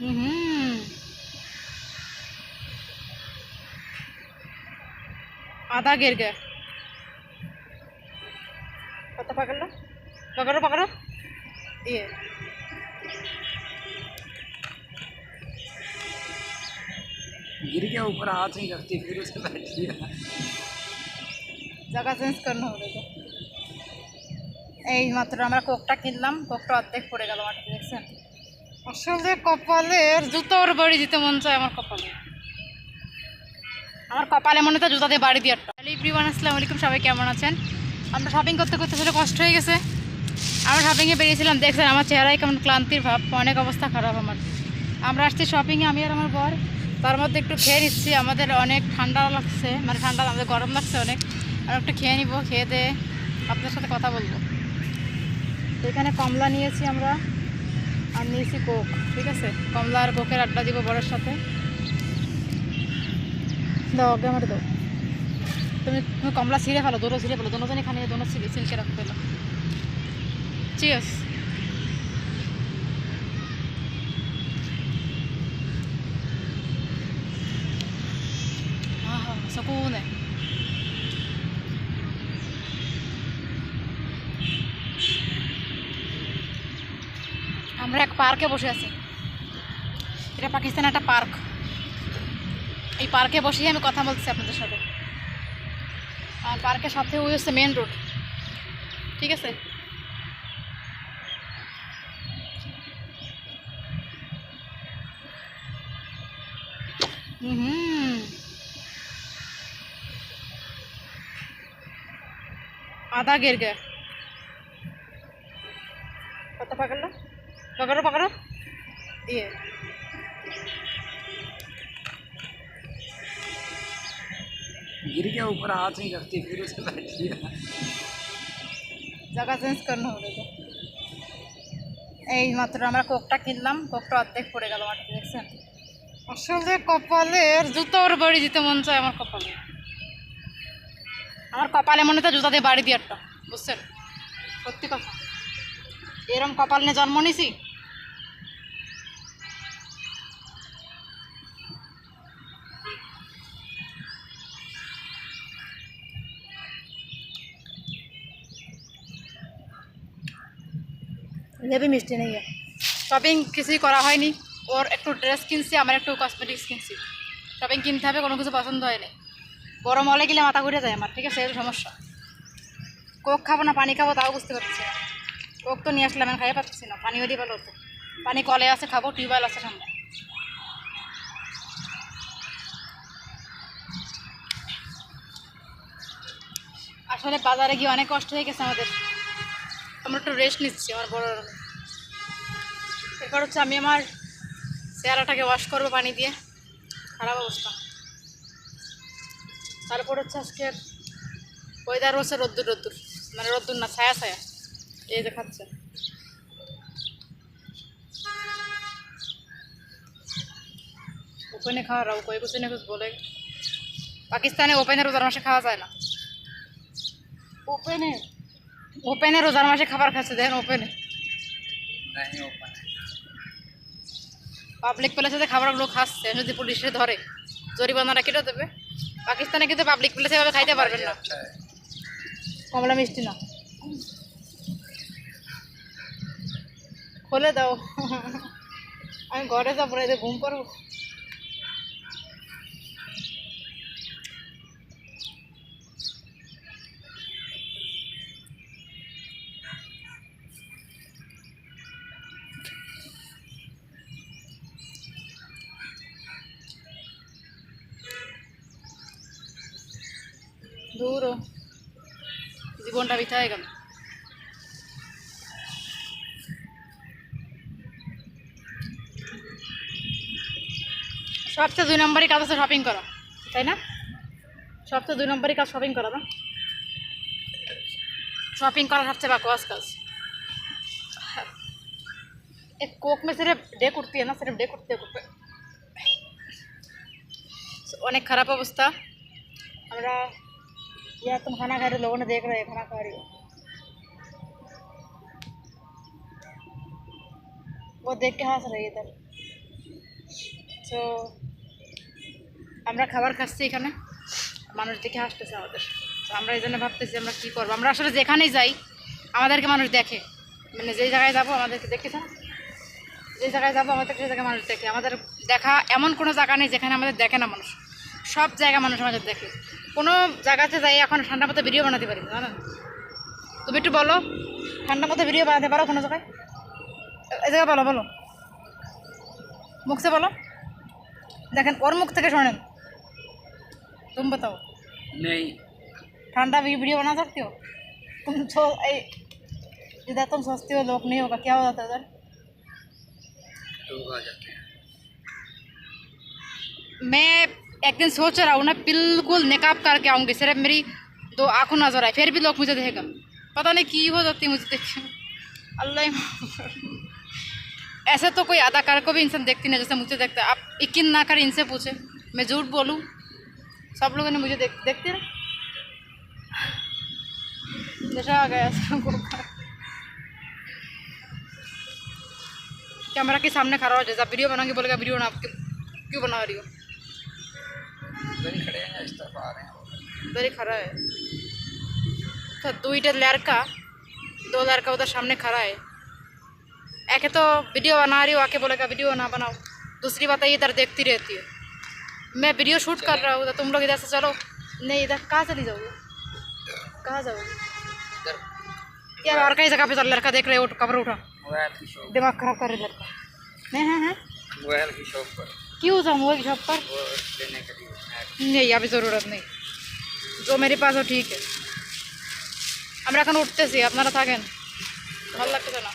হুম आधा गिर गया पता पकड़ लो पकड़ो पकड़ो ये गिर गया ऊपर हाथ नहीं रखती फिर उसे बैठी है জায়গা চেঞ্জ করতে হবে তো এই মাত্র আমরা কোকটা কিনলাম কোকটা অর্ধেক পড়ে গেল মাটিতে দেখছেন আসলে কপালের জুতোর বাড়ি দিতে মন চায় আমার কপালে। আমার কপালে মনে তো জুতা দিয়ে বাড়ি দিয়ে হ্যালো এভরিওয়ান আসসালামু আলাইকুম, সবাই কেমন আছেন? আমরা শপিং করতে করতে আসলে কষ্ট হয়ে গেছে। আমরা শপিংয়ে বেরিয়েছিলাম, দেখছেন আমার চেহারায় কেমন ক্লান্তির ভাব, অনেক অবস্থা খারাপ আমার। আমরা আসছি শপিংয়ে আমি আর আমার বর। তার মধ্যে একটু খেয়ে নিচ্ছি, আমাদের অনেক ঠান্ডা লাগছে মানে ঠান্ডা আমাদের গরম লাগছে অনেক। আর একটু খেয়ে নিব, খেয়ে দিয়ে আপনার সাথে কথা বলব। এখানে কমলা নিয়েছি আমরা। আর নিয়েছি কোক ঠিক আছে কমলা আর কোকের আড্ডা দিব বড়ের সাথে দাও আগে আমার দাও তুমি তুমি কমলা ছিঁড়ে ফেলো দুটো ছিঁড়ে ফেলো দুজনে খানি দুটো ছিঁড়ে সিল্কে রাখতে ফেলো চিয়ার্স हाँ हाँ सुकून है আমরা এক পার্কে বসে আছি এটা পাকিস্তানের একটা পার্ক এই পার্কে বসেই আমি কথা বলছি আপনাদের সাথে আর পার্কের সাথে ওই হচ্ছে মেন রোড ঠিক আছে হুম आधा गिर गया पता पकड़ लो पकड़ो पकड़ो ये गिर गया ऊपर हाथ नहीं रखती फिर उसे बैठी है জায়গা চেঞ্জ করতে হবে তো এই মাত্র আমরা কোকটা কিনলাম কোকটা অর্ধেক পড়ে গেল মাটিতে দেখছেন আসলে কপালের জুতোর বাড়ি দিতে মন চায় আমার কপালে আমার কপালে মনে তো জুতা দিয়ে বাড়ি দিয়ে একটা বুঝছেন সত্যি কথা এরম কপাল নিয়ে জন্ম নিছি ये মিষ্টি নেই। শপিং কিছুই করা হয়নি। ওর একটু ড্রেস কিনছি, আমার একটু কসমেটিক্স কিনছি। শপিং কিনতে হবে, কোনো কিছু পছন্দ হয়নি। গরম হলে গেলে মাথা ঘুরে যায় আমার, ঠিক আছে? এই সমস্যা। কোক খাব না, পানি খাব, তাও বুঝতে পারছি না। কোক তো নিয়ে আসলাম, আমি খাইয়ে পাচ্ছি না। পানি হলেই ভালো হতো। পানি কলে আছে, খাব, টিউবওয়েল আছে সামনে। আসলে বাজারে গিয়ে অনেক কষ্ট হয়ে গেছে আমাদের। আমরা একটু রেস্ট নিচ্ছি, আমার বড় এরপর হচ্ছে আমি আমার চেহারাটাকে ওয়াশ করব পানি দিয়ে। খারাপ অবস্থা। তারপর হচ্ছে আজকের ওয়েদার হচ্ছে রোদ্দুর রোদ্দুর। মানে রোদ্দুর না, ছায়া ছায়া। এই দেখাচ্ছে। ওপেনে খাওয়া রাও কই কিছু না বলে। পাকিস্তানে ওপেনের রোজার মাসে খাওয়া যায় না। ওপেনে? ওপেনে রোজার মাসে খাবার খাচ্ছে দেখেন ওপেনে পাবলিক প্লেসে খাবারগুলো খাচ্ছে যদি পুলিশে ধরে জরিমানা কেটে দেবে। পাকিস্তানে কিন্তু পাবলিক প্লেসে এভাবে খাইতে পারবেন না। কমলা মিষ্টি না। খোলে দাও। আমি ঘরে যাব ঘুম করব দূর ও। জীবনটা বৃথা হয়ে গেল সবচেয়ে দুই নম্বরই কাজ আছে শপিং করা তাই না সবচেয়ে দুই নম্বরই কাজ শপিং করা না शॉपिंग करा सबसे बकवास काज एक कोक में सिर्फ डेक उठती है ना सिर्फ डेक उठती है कोक पे। অনেক খারাপ অবস্থা আমরা यार तुम खाना खा रहे हो लोगों ने देख रहे हैं खाना खा रही हो वो देख के हंस रही है इधर সো আমরা খাবার খাচ্ছি এখানে মানুষ দেখে হাসতেছে আমাদের তো আমরা এই জন্য ভাবতেছি আমরা কী করবো আমরা আসলে যেখানেই যাই আমাদেরকে মানুষ দেখে মানে যেই জায়গায় যাবো আমাদেরকে দেখেছে না যে জায়গায় যাবো আমাদের সেই জায়গায় মানুষ দেখে আমাদের দেখা এমন কোনো জায়গা নেই যেখানে আমাদের দেখে না মানুষ সব জায়গায় মানুষ আমাদের দেখে কোনো জায়গাতে যাই এখন ঠান্ডা মতো ভিডিও বানাতে পারি না, জানেন তুমি একটু বলো ঠান্ডা মতো ভিডিও বানাতে পারো কোনো জায়গায় এ- এই জায়গায় বলো বলো মুখ से বলো দেখেন ওর মুখ থেকে শোনেন তুমি बताओ नहीं ठंडा भी वीडियो बना सकती हो तुम सो ए- इधर तुम सोचती हो लोग नहीं होगा क्या हो जाता है उधर लोग आ जाते हैं मैं एक दिन सोच रहा हूँ ना, बिल्कुल निकाब करके आऊँगी, सिर्फ़ मेरी दो आँखों नज़र आए, फिर भी लोग मुझे देखेगा। पता नहीं की हो जाती मुझे देख अल्लाह ऐसे तो कोई अदाकार को भी इंसान देखती नहीं, जैसे मुझे देखता आप यकीन ना कर, इनसे पूछे। मैं झूठ बोलूँ? सब लोगों ने मुझे देख, देखते ना जैसा आ गया कैमरा के सामने खड़ा हो, जैसा वीडियो बनाऊँगी बोलेगा वीडियो ना क्यों क्यों बना रही हो? ही खड़े हैं इस तरफ़ आ रहे हैं उधर ही खड़ा है। तो दुईটা लड़का दो लड़का उधर सामने खड़ा है। एक तो वीडियो बना रही हो आके बोलेगा वीडियो ना बनाओ। दूसरी बात है इधर देखती रहती है। मैं वीडियो शूट कर रहा हूँ तो तुम लोग इधर से चलो। नहीं इधर कहाँ चली जाओगे? कहाँ जाओगे? क्या और कई जगह पे तो लड़का देख रहे हो? कवर उठा। दिमाग खराब कर रहे लड़का। नहीं हैं हैं। मोबाइल की शॉप पर। क्यों था मोबाइल की शॉप पर? वो लेने के लिए मैं নেই अभी ज़रूरत নেই जो मेरे पास हो ठीक है আমরা এখন উঠতেছি আপনারা থাকেন ভালো লাগতেছে না